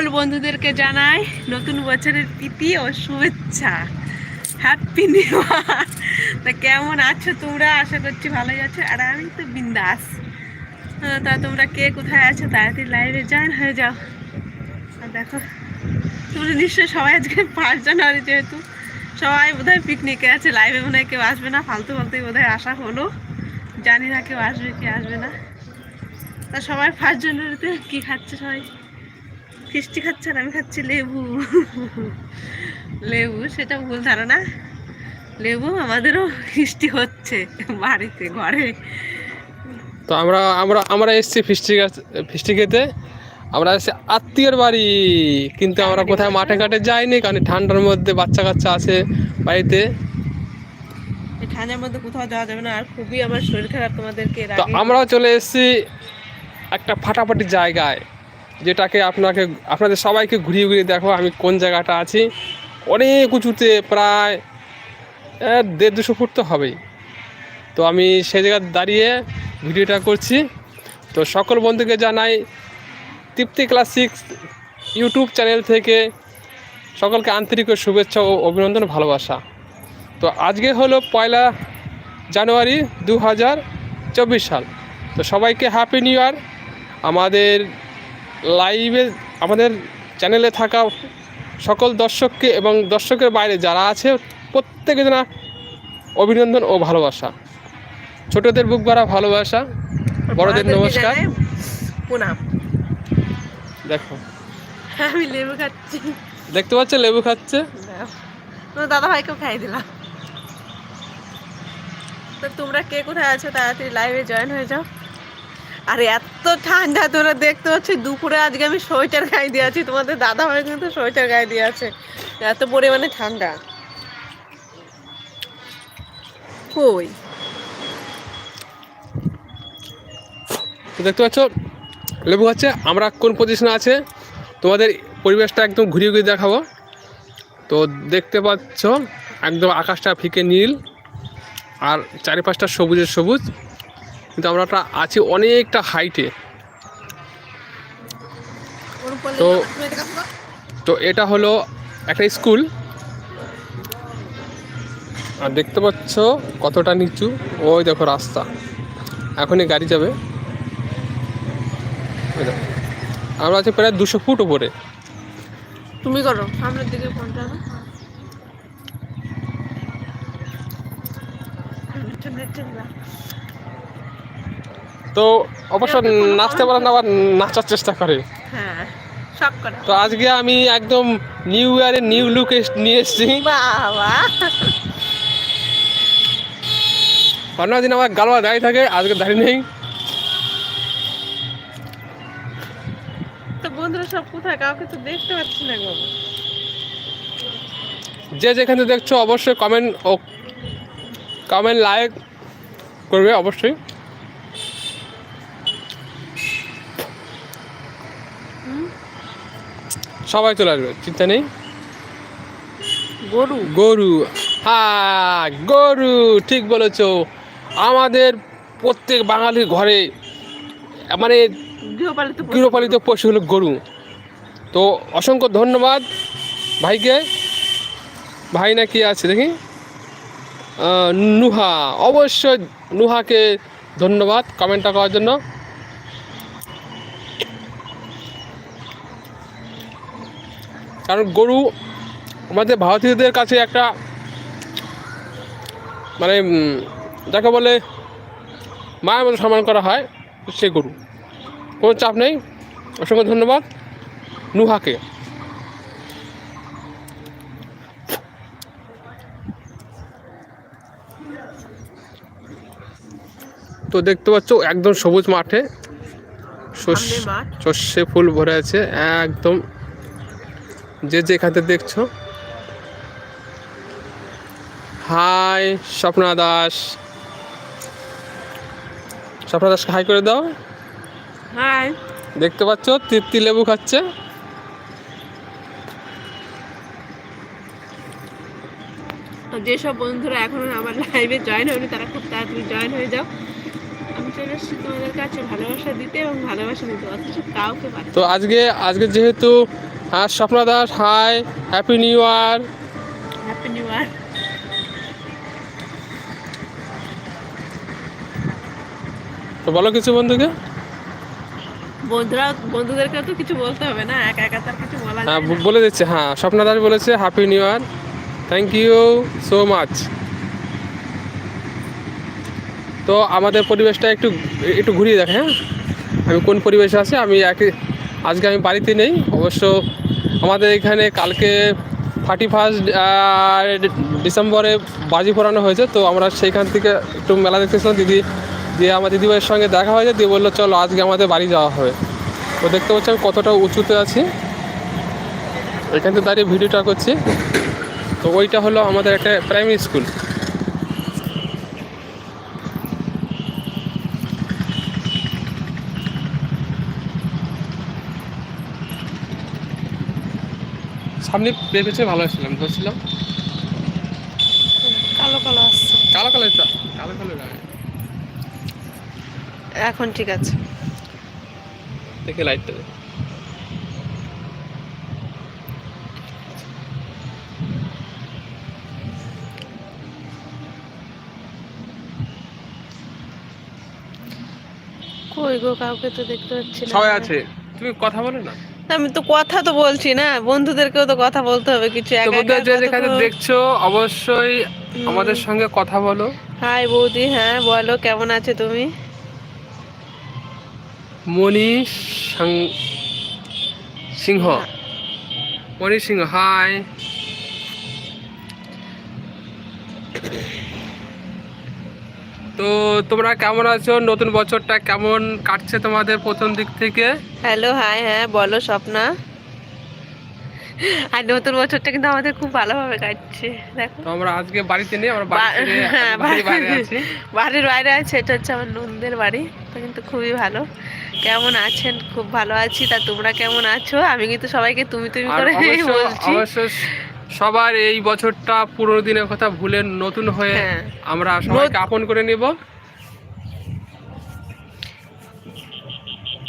সকল বন্ধুদেরকে জানাই নতুন বছরের প্রীতি ও শুভেচ্ছা। হ্যাপি নিউ তা কেমন আছো তোমরা? আশা করছি ভালোই আছো। আর আমি তো বিন্দাস। তা তোমরা কে কোথায় আছো তাড়াতাড়ি লাইভে জয়েন হয়ে যাও। আর দেখো, তোমরা নিশ্চয়ই সবাই আজকে পাঁচ জানুয়ারি যেহেতু। সবাই বোধহয় পিকনিকে আছে। লাইভে মনে হয় কেউ আসবে না। ফালতু ফালতুই বোধহয় আসা হলো। জানি না কেউ আসবে কি আসবে না। তা সবাই ফার্স্ট জানুয়ারিতে কী খাচ্ছে সবাই? ফিষ্টি খাচ্ছে আর আমি খাচ্ছি লেবু। লেবু সেটা ভুল ধারণা। লেবু আমাদেরও ফিষ্টি হচ্ছে বাড়িতে ঘরে। তো আমরা আমরা আমরা এসেছি ফিস্টি ফিস্টি খেতে। আমরা এসেছি আত্মীয়র বাড়ি। কিন্তু আমরা কোথায় মাঠে ঘাটে যাইনি কারণ ঠান্ডার মধ্যে বাচ্চা কাচ্চা আছে বাড়িতে। ঠান্ডার মধ্যে কোথাও যাওয়া যাবে না আর খুবই আমার শরীর খারাপ তোমাদেরকে তো আমরাও চলে এসেছি একটা ফাটাফাটি জায়গায়। যেটাকে আপনাকে, আপনাদের সবাইকে ঘুরিয়ে ঘুরিয়ে দেখো আমি কোন জায়গাটা আছি। অনেক উঁচুতে প্রায় দেড় দুশো ফুট তো হবেই। তো আমি সেই জায়গায় দাঁড়িয়ে ভিডিওটা করছি। তো সকল বন্ধুকে জানাই, তৃপ্তি ক্লাসিক ইউটিউব চ্যানেল থেকে সকলকে আন্তরিক শুভেচ্ছা ও অভিনন্দন ভালোবাসা। তো আজকে হলো পয়লা জানুয়ারি দু হাজার চব্বিশ সাল। তো সবাইকে হ্যাপি নিউ ইয়ার আমাদের লাইভে আমাদের চ্যানেলে থাকা সকল দর্শককে এবং দর্শকের বাইরে যারা আছে প্রত্যেকে জানা অভিনন্দন ও ভালোবাসা। ছোটদের বুক ভরা ভালোবাসা। বড়দের নমস্কার। প্রণাম দেখো। আমি লেবু খাচ্ছি। দেখতে পাচ্ছ লেবু খাচ্ছে। দাদা ভাইকেও খাই দিলাম। তো তোমরা কে কোথায় আছো তাড়াতাড়ি লাইভে জয়েন হয়ে যাও। আর এত ঠান্ডা তোরা দেখতে পাচ্ছি, দুপুরে আজকে আমি সোয়েটার গায়ে দিয়ে আছি। তোমাদের দাদা ভাই কিন্তু সোয়েটার গায়ে দিয়ে আছে। এত পরিমাণে ঠান্ডা। কই? দেখতে পাচ্ছ, লেবু খাচ্ছে আমরা কোন পজিশনে আছে, তোমাদের পরিবেশটা একদম ঘুরিয়ে ঘুরিয়ে দেখাবো। তো দেখতে পাচ্ছ, একদম আকাশটা ফিকে নীল, আর চারিপাশটা সবুজের সবুজ। কিন্তু আমরা একটা আছি অনেকটা হাইটে তো তো এটা হলো একটা স্কুল আর দেখতে পাচ্ছ কতটা নিচু। ওই দেখো রাস্তা। এখনই গাড়ি যাবে। আমরা আছি প্রায় দুশো ফুট উপরে। তুমি করো সামনের দিকে ফোনটা না তো অবশ্য নাচতে পারে না আবার নাচার চেষ্টা করে। হ্যাঁ সব তো আজকে আমি একদম নিউ ইয়ারে নিউ লুক নিয়ে এসেছি। অন্য দিন আমার গালবা দাঁড়িয়ে থাকে আজকে দাঁড়িয়ে নেই। তো বন্ধুরা সব কোথায়? কাউকে তো দেখতে পাচ্ছি না গো। যে যেখানে দেখছ অবশ্যই কমেন্ট ও কমেন্ট লাইক করবে অবশ্যই। সবাই চলে আসবে চিন্তা নেই। গরু। গরু। হ্যাঁ গরু ঠিক বলেছ। আমাদের প্রত্যেক বাঙালির ঘরে মানে গৃহপালিত পশু। গৃহপালিত পশু হলো গরু। তো অসংখ্য ধন্যবাদ ভাইকে। ভাই না কি আছে দেখি? নুহা। অবশ্যই নুহাকে ধন্যবাদ কমেন্টটা করার জন্য। কারণ গরু আমাদের ভারতীয়দের কাছে একটা মানে যাকে বলে মায়ের মতো সম্মান করা হয় সে গরু। কোনো চাপ নেই। অসংখ্য ধন্যবাদ নুহাকে। তো দেখতে পাচ্ছ একদম সবুজ মাঠে। শস্য ফুল ভরে আছে একদম যে যেখানে দেখছ। হাই স্বপ্না দাস। স্বপ্না দাসকে হাই করে দাও। হাই দেখতে পাচ্ছ তৃপ্তি লেবু খাচ্ছে। যেসব বন্ধুরা এখনও আমার লাইভে জয়েন হয়নি তারা খুব তাড়াতাড়ি জয়েন হয়ে যাও। আমি চলে এসেছি তোমাদের কাছে ভালোবাসা দিতে এবং ভালোবাসা নিতে অথচ কাউকে তো আজকে আজকে যেহেতু হ্যাঁ Swapna Das hi happy new year happy new year তো বলো কিছু বন্ধুকে? বন্ধুরা বন্ধুদেরকে তো কিছু বলতে হবে না একা একা তার কিছু বলা হ্যাঁ বলে দিচ্ছে হ্যাঁ স্বপ্না দাস বলেছে happy new year thank you so much তো আমাদের পরিবেশটা একটু একটু ঘুরিয়ে দেখে হ্যাঁ? আমি কোন পরিবেশে আছি আমি একই আজকে আমি বাড়িতে নেই অবশ্য আমাদের এখানে কালকে থার্টি ফার্স্ট ডিসেম্বরে বাজি পড়ানো হয়েছে, তো আমরা সেইখান থেকে একটু মেলা দেখতেছিলাম, দিদি দিয়ে আমার দিদিভাইয়ের সঙ্গে দেখা হয়েছে, দিয়ে বলল, চলো, আজকে আমাদের বাড়ি যাওয়া হবে। তো দেখতে পাচ্ছি আমি কতটা উঁচুতে আছি। এখান থেকে দাঁড়িয়ে ভিডিওটা করছি। তো ওইটা হলো আমাদের একটা প্রাইমারি স্কুল সামনে পেয়েছে ভালো ছিলাম ধরছিলাম। কালো কালো আসছে। কালো কালো কালো কালো এখন ঠিক আছে। দেখে লাইটটা। কই গো কাউকে তো দেখতে পাচ্ছি না সবাই আছে। তুমি কথা বলো না। আমি তো কথা তো বলছি না বন্ধুদেরকেও তো কথা বলতে হবে কিছু যেখানে দেখছ অবশ্যই আমাদের সঙ্গে কথা বলো। হাই বৌদি হ্যাঁ বলো কেমন আছে তুমি? মনি সিংহ। মণি সিংহ হাই তো তোমরা কেমন আছো? নতুন বছরটা কেমন কাটছে তোমাদের প্রথম দিক থেকে? হ্যালো হাই হ্যাঁ বলো স্বপ্না। আর নতুন বছরটা কিন্তু আমাদের খুব ভালোভাবে কাটছে দেখো। আমরা আজকে বাড়িতে নেই আমরা হ্যাঁ, বাড়ির বাইরে আছি। বাড়ির বাইরে আছে এটা হচ্ছে আমার নন্দের বাড়ি তো কিন্তু খুবই ভালো। কেমন আছেন? খুব ভালো আছি তা তোমরা কেমন আছো? আমি কিন্তু সবাইকে তুমি তুমি করে বলছি। সবার এই বছরটা পুরোনো দিনের কথা ভুলে নতুন হয়ে হ্যাঁ। আমরা সবাইকে আপন করে নিব।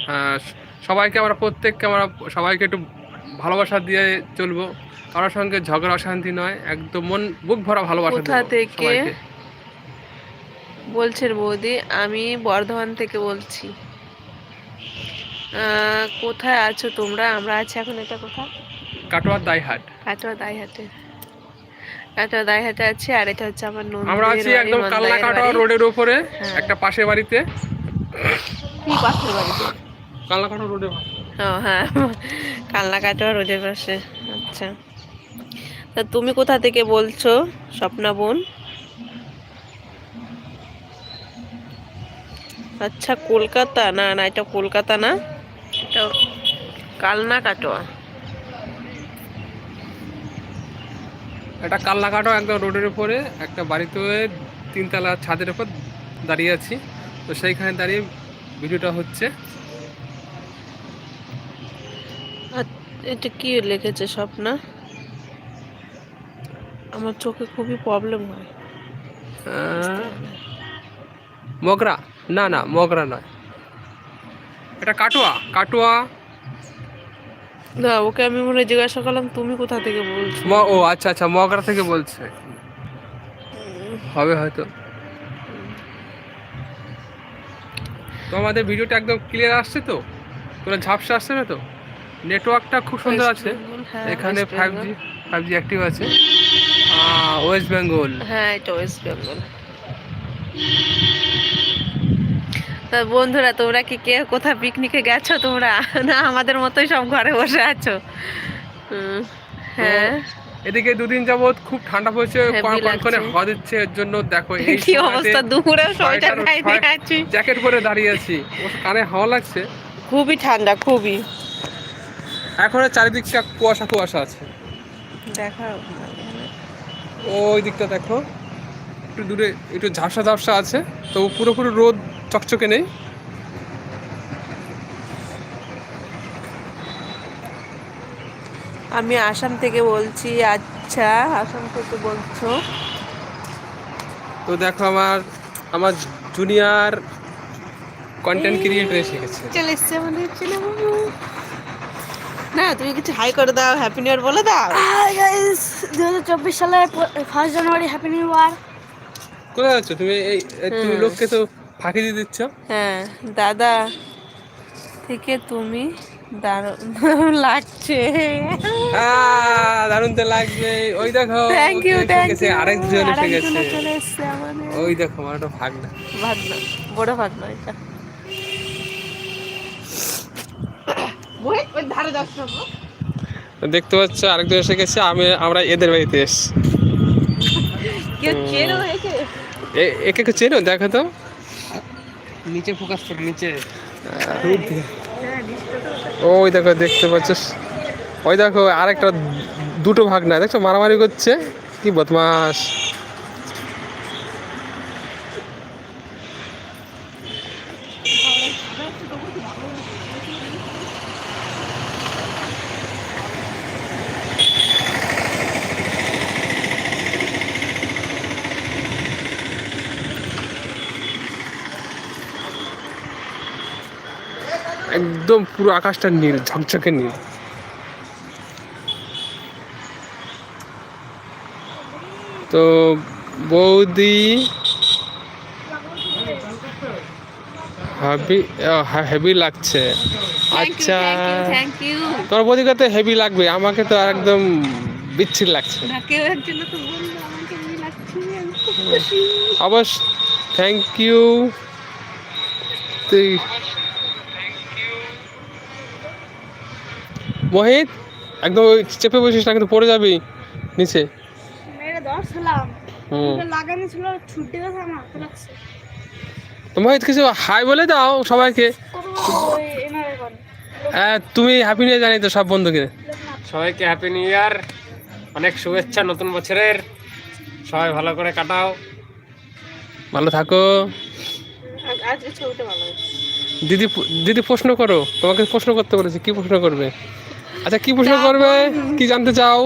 হ্যাঁ সবাইকে আমরা প্রত্যেককে আমরা সবাইকে একটু ভালোবাসা দিয়ে চলবো। কারোর সঙ্গে ঝগড়া অশান্তি নয় একদম মন বুক ভরা ভালোবাসা কোথা থেকে? বলছেন বৌদি আমি বর্ধমান থেকে বলছি। কোথায় আছো তোমরা? আমরা আছি এখন এটা কোথায় কাটোয়ার দাইহাট। কাটোয়া দাইহাটে। কাটোয়া দাইহাটে আছে আর এটা হচ্ছে আমার নন্দের আমরা আছি একদম কাল্লা কাটোয়া রোডের উপরে হ্যাঁ। একটা পাশের বাড়িতে। কি পাশের বাড়িতে? কাল্লা কাটোয়া রোডে ও হ্যাঁ। কালনা কাটোয়া রোডের পাশে। আচ্ছা। তা তুমি কোথা থেকে বলছো স্বপ্না বোন? আচ্ছা কলকাতা? না না এটা কলকাতা না? এটা কালনা কাটোয়া এটা কাল্লা কাটোয়া একদম রোডের উপরে একটা বাড়িতে তিনতলা ছাদের উপর দাঁড়িয়ে আছি। তো সেইখানে দাঁড়িয়ে ভিডিওটা হচ্ছে। এটা কি লিখেছে স্বপ্না? আমার চোখে খুবই প্রবলেম হয়। মগরা। না না মগরা নয়। এটা কাটোয়া কাটোয়া না ওকে আমি মনে জিজ্ঞাসা করলাম তুমি কোথা থেকে বলছো? ম- ও আচ্ছা আচ্ছা মগরা থেকে বলছে। হবে হয়তো। তো আমাদের ভিডিওটা একদম ক্লিয়ার আসছে তো? কোনো ঝাপসা আসছে না তো? নেটওয়ার্কটা খুব সুন্দর আছে। হ্যাঁ, এখানে five G five G active আছে। ওয়েস্ট বেঙ্গল হ্যাঁ এটা ওয়েস্ট বেঙ্গল তা বন্ধুরা তোমরা কি কে কোথাও পিকনিকে গেছো তোমরা? না আমাদের মতোই সব ঘরে বসে আছো। হ্যাঁ। এদিকে দুদিন যাবত খুব ঠান্ডা পড়েছে কনকনে। হওয়া দিচ্ছে এর জন্য দেখো এই কি অবস্থা? দুপুরে সোয়েটার গায়ে আছি। জ্যাকেট পরে দাঁড়িয়ে আছি। কানে হাওয়া লাগছে। খুবই ঠান্ডা খুবই। এখন চারিদিকটা কুয়াশা কুয়াশা আছে। দেখা। ওই দিকটা দেখো। একটু দূরে একটু ঝাপসা ঝাপসা আছে। তো পুরোপুরি রোদ চকচকে নেই। আমি আসাম থেকে বলছি আচ্ছা আসাম থেকে বলছো। তো দেখো আমার আমার জুনিয়র কন্টেন্ট ক্রিয়েটর এসে গেছে। চলে এসছে আমাদের ছেলে না তুমি কিছু হাই করে দাও হ্যাপি নিউ ইয়ার বলে দাও। হাই গাইস দু হাজার চব্বিশ সালের first January happy new year কোথায় যাচ্ছ? তুমি এই এই তুমি লোককে তো ফাঁকি দিয়ে দিচ্ছ? হ্যাঁ দাদা থেকে তুমি দারুণ লাগছে। আহ, দারুণ তো লাগবে। ওই দেখো থ্যাংক ইউ থ্যাংক ইউ আরেকজন এসে গেছে ওই দেখো আমার একটা ভাগনা। ভাগনা বড় ভাগনা এটা। ওই ধারে যাচ্ছ দেখতে পাচ্ছ আরেকজন এসে গেছে আমি আমরা এদের বাড়িতে এসছি। কেউ চেনো একে? এ- একে কেউ চেনো? দেখো তো। নিচে ফোকাস করো, নিচে। ওই দেখো, দেখতে পাচ্ছ। ওই দেখো, আরেকটা দুটো ভাগ না দেখছ? মারামারি করছে। কি বদমাস একদম পুরো আকাশটা নীল ঝকঝকে নীল। তো বৌদি হাবি হেভি লাগছে। আচ্ছা। তোমার বৌদিকে তো হেভি লাগবে আমাকে তো একদম বিচ্ছির লাগছে। অবশ্য থ্যাংক ইউ তুই মোহিত একদম চেপে বসিস না কিন্তু পড়ে যাবি নিচে। মোহিত কিছু হাই বলে দাও সবাইকে। হ্যাঁ তুমি হ্যাপি নিয়ে জানি তো সব বন্ধুকে। সবাইকে হ্যাপি নিউ ইয়ার অনেক শুভেচ্ছা নতুন বছরের। সবাই ভালো করে কাটাও। ভালো থাকো। দিদি দিদি প্রশ্ন করো। তোমাকে প্রশ্ন করতে বলেছি কি প্রশ্ন করবে? আচ্ছা কি প্রশ্ন করবে? কি জানতে চাও?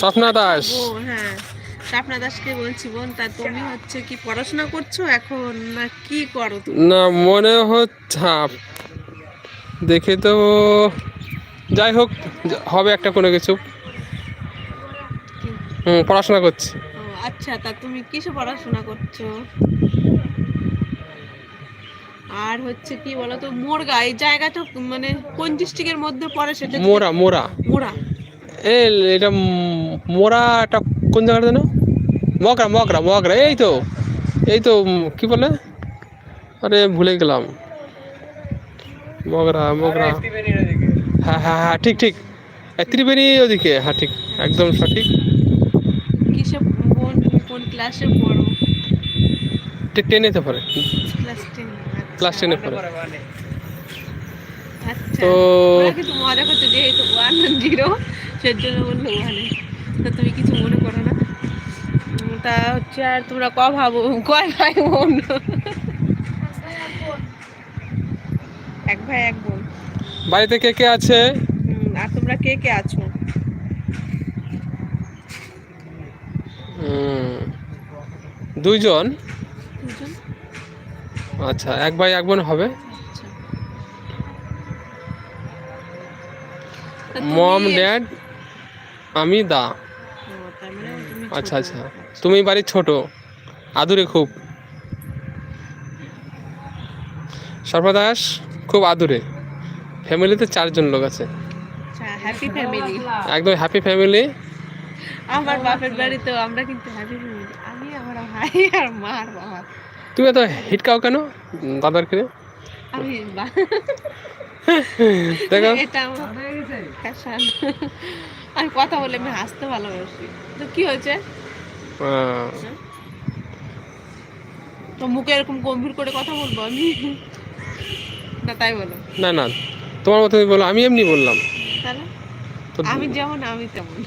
স্বপ্না দাস। হ্যাঁ। স্বপ্না দাসকে বলছি বোন তা তুমি হচ্ছে কি পড়াশোনা করছ এখন না কি করো তুমি? না মনে হচ্ছে হ্যাঁ, দেখে তো যাই হোক হবে একটা কোনো কিছু। হুম পড়াশোনা করছি। আচ্ছা তা তুমি কিসে পড়াশোনা করছ? আর হচ্ছে কি বলতো মোরগা এই জায়গাটা মানে কোন ডিস্ট্রিক্টের মধ্যে পড়ে সেটা মোরা মোরা। মোরা। এ এটা মোরাটা কোন জায়গাটা জানো মগরা মগরা মগরা এই তো। এই তো কি বলে? আরে ভুলে গেলাম। মগরা মগরা। হ্যাঁ হ্যাঁ হ্যাঁ ঠিক ঠিক। ত্রিবেণী ওদিকে হ্যাঁ ঠিক। একদম সঠিক। কিসে কোন কোন ক্লাসে পড়ো? টেনেতে পারে ক্লাস টেনে পড়ে তো কিন্তু মজা করছে যেহেতু ওয়ান জিরো সেজন্য বলল ওয়ানে তো তুমি কিছু মনে করো না। তা হচ্ছে আর তোমরা ক ভাবো? কয় ভাই বোন? এক ভাই এক বোন। বাড়িতে কে কে আছে? আর তোমরা কে কে আছো? দুইজন। দুজন আচ্ছা এক ভাই এক বোন হবে? মম ড্যাড আমি দা। মানে আচ্ছা আচ্ছা তুমি বাড়ির ছোট আদুরে খুব। সর্বদাস খুব আদুরে। ফ্যামিলিতে চারজন লোক আছে। হ্যাপি ফ্যামিলি একদম হ্যাপি ফ্যামিলি আমার বাপের বাড়িতেও আমরা কিন্তু হ্যাপি ফ্যামিলি আমি আমার ভাই আর মা আর বাবা। তুমি এত হিটকাও কেন? দাদারকে আমি বা- দেখো। আমি কথা বলে আমি হাসতে ভালোবাসি। তো কি হয়েছে? তো মুখে এরকম গম্ভীর করে কথা বলব আমি? না তাই বলো। না না তোমার মতো বলো আমি এমনি বললাম। আমি যেমন আমি তেমন।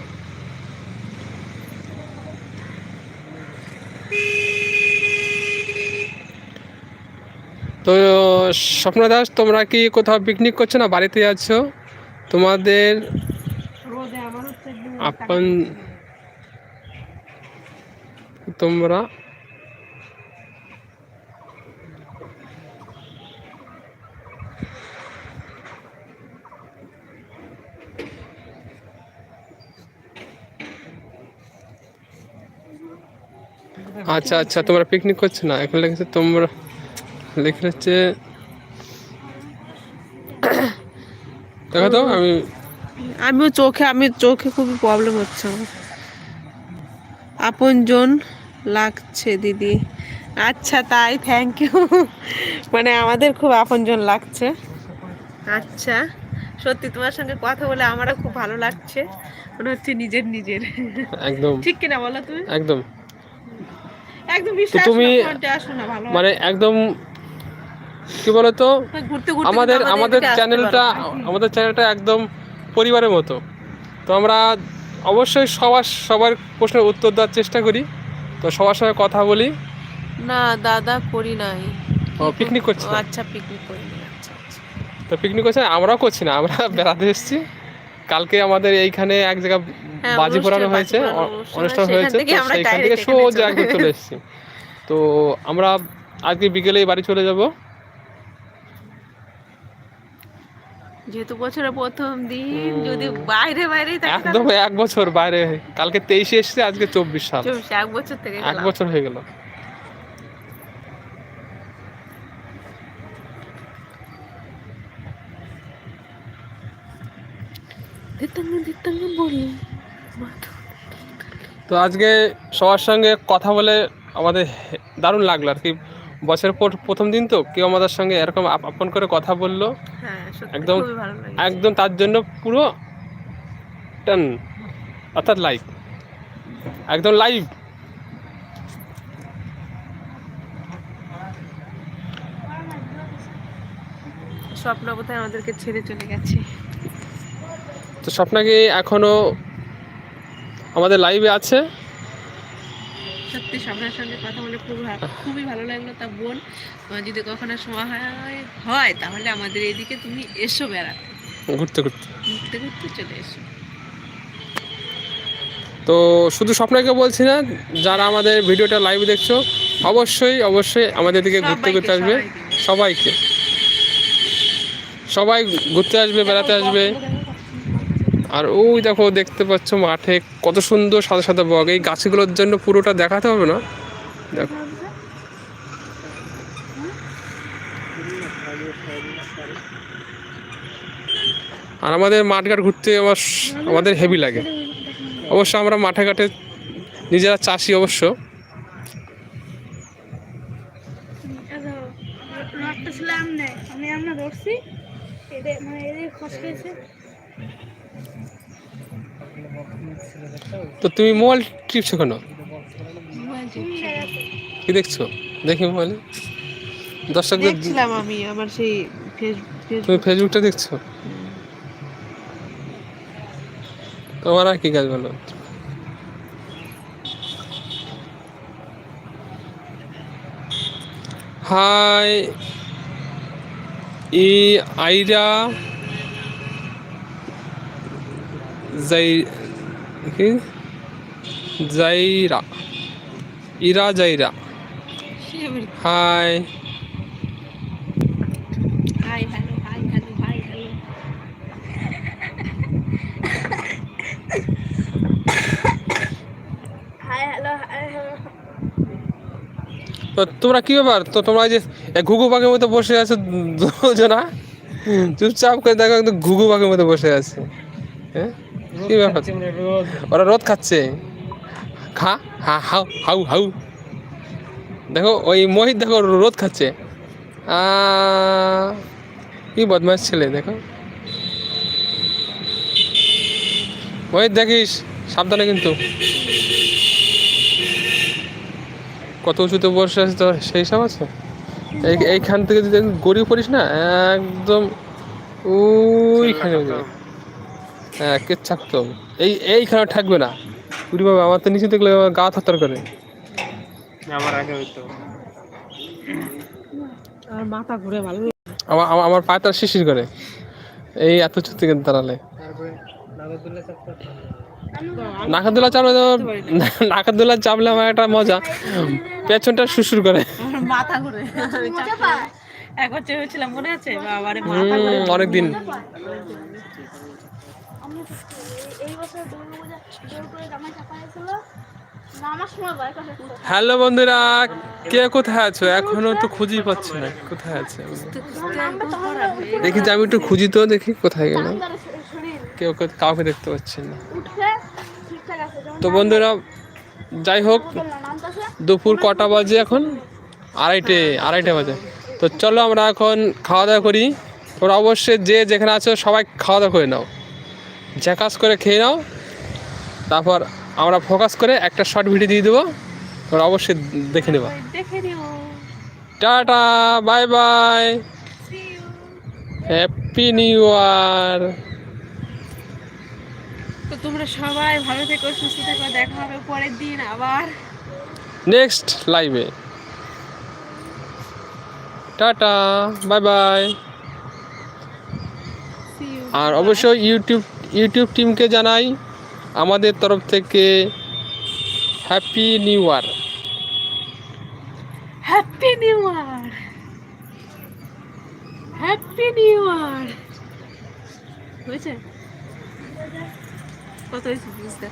তো স্বপ্ন দাস তোমরা কি কোথাও পিকনিক করছ না বাড়িতে আছো? তোমাদের আপন তোমরা আচ্ছা আচ্ছা তোমরা পিকনিক করছ না? এখন লেগেছে তোমরা লিখে হচ্ছে দেখো তো আমি আমিও চোখে আমি চোখে খুবই প্রবলেম হচ্ছে আমার। আপনজন লাগছে দিদি। আচ্ছা তাই থ্যাংক ইউ মানে আমাদের খুব আপনজন লাগছে। আচ্ছা সত্যি তোমার সঙ্গে কথা বলে আমারও খুব ভালো লাগছে। মনে হচ্ছে নিজের নিজের। একদম। ঠিক কিনা বলো তুমি? একদম। একদম বিশ্বাস তুমি- তুমি আসো না মানে একদম কি বলতো? ঘুরতে আমাদের আমাদের চ্যানেলটা আমাদের চ্যানেলটা একদম পরিবারের মতো। তো আমরা অবশ্যই সবার সবার প্রশ্নের উত্তর দেওয়ার চেষ্টা করি। তো সবার সঙ্গে কথা বলি। না দাদা করি নাই। ও পিকনিক করছি আচ্ছা পিকনিক করি আচ্ছা আচ্ছা। তো পিকনিক করছে? আমরাও করছি না আমরা বেড়াতে এসেছি। কালকে আমাদের এইখানে এক জায়গা হ্যাঁ, বাজি পোড়ানো হয়েছে। অনুষ্ঠান, অনুষ্ঠান সেখান হয়েছে। থেকে সোজা একদম চলে এসেছি। তো আমরা আজকে বিকেলে বাড়ি চলে যাব। যেহেতু বছরের প্রথম দিন যদি বাইরে বাইরে একদম এক বছর বাইরে। কালকে তেইশে এসেছে আজকে চব্বিশ সাল। এক বছর থেকে এক বছর হয়ে গেল। তো আজকে সবার সঙ্গে কথা বলে আমাদের দারুণ লাগল আর কি। বছরের পর প্রথম দিন তো কেউ আমাদের সঙ্গে এরকম আপ- আপন করে কথা বলল। হ্যাঁ একদম একদম তার জন্য পুরো টান অর্থাৎ লাইভ একদম লাইভ স্বপ্ন আমাদেরকে ছেড়ে চলে গেছে। তো স্বপ্নাকে এখনও আমাদের লাইভে আছে? সত্যি স্বপ্নের সঙ্গে কথা বলে খুব খুবই ভালো লাগল তা বোন। যদি কখনো সময় হয় তাহলে আমাদের এদিকে তুমি এসো বেড়াতে ঘুরতে ঘুরতে। ঘুরতে ঘুরতে চলে এসো। তো শুধু স্বপ্নকে বলছি না যারা আমাদের ভিডিওটা লাইভ দেখছ অবশ্যই অবশ্যই আমাদের দিকে ঘুরতে ঘুরতে আসবে। সবাইকে। সবাই ঘুরতে আসবে বেড়াতে আসবে। আর ওই দেখো দেখতে পাচ্ছ মাঠে কত সুন্দর সাদা সাদা বগ। এই গাছগুলোর জন্য পুরোটা দেখাতে হবে না? দেখো। আর আমাদের মাঠঘাট ঘুরতে আমার আমাদের হেভি লাগে। অবশ্য আমরা মাঠে ঘাটে নিজেরা চাষি অবশ্য। আমি আমরা ধরছি মানে তো তুমি মোবাইল টিপছো কেন? কি দেখছ? দেখি মোবাইলে। দর্শকদের দেখছিলাম আমি আমার সেই তুমি ফেসবুকটা দেখছ? তোমার আর কি কাজ বলো? হাই ই আইরা জাই জাইরা। ইরা জাইরা। হাই। তো তোমরা কি ব্যাপার? তো তোমরা যে ঘুঘু পাখির মতো বসে আছো দুজনা? চুপচাপ করে দেখো একদম ঘুঘু পাখির মতো বসে আছে। হ্যাঁ? কি ব্যাপার? ওরা রোদ খাচ্ছে। খা হা হাউ হাউ হাউ। দেখো ওই মোহিত দেখো রোদ খাচ্ছে। কি বদমাস ছেলে দেখো। মোহিত দেখিস সাবধানে কিন্তু। কত উঁচুতে বসে আছে তোর সেই সব আছে? এই এইখান থেকে যদি গড়িয়ে পড়িস না একদম ওইখানে। হ্যাঁ কেচ্ছা খতম এই এইখানে থাকবে না। পুরি বাবা আমার তো নিচে দেখলে আমার গা থরথর করে। আমার আগে হইতো আর মাথা ঘুরে ভালো আমার আমার- পায়ে তার শিশির করে। এই এত উঁচু থেকে দাঁড়ালে? নাকাদোলা চাপলে তো নাকাদোলা চাপলে আমার একটা মজা। পেছনটা শুশুর করে। মাথা ঘুরে। একবার চেয়েছিলাম মনে আছে? অনেকদিন। আমি এই বছর জোর করে চাপা হয়েছিল হ্যালো বন্ধুরা কে কোথায় আছো? এখনও তো খুঁজেই পাচ্ছি না। কোথায় আছে? দেখি যে আমি একটু খুঁজি তো দেখি কোথায় গেল। কেউ কেউ- কাউকে দেখতে পাচ্ছি না। তো বন্ধুরা যাই হোক দুপুর কটা বাজে এখন? আড়াইটে আড়াইটে বাজে। তো চলো আমরা এখন খাওয়া দাওয়া করি। তোমরা অবশ্যই যে যেখানে আছো সবাই খাওয়া দাওয়া করে নাও। ঝ্যাকাস করে খেয়ে নাও। তারপর আমরা ফোকাস করে একটা শর্ট ভিডিও দিয়ে দেবো। তোমরা অবশ্যই দেখে নেবা। দেখে নিও। Tata bye bye happy new year তো তোমরা সবাই ভালো থেকো সুস্থ থেকো দেখা হবে পরের দিন আবার। নেক্সট লাইভে টাটা বাই বাই আর অবশ্যই ইউটিউব ইউটিউব টিমকে জানাই আমাদের তরফ থেকে happy new year. Happy new year. Happy new year. হয়েছে? কত হয়েছে? বুঝতে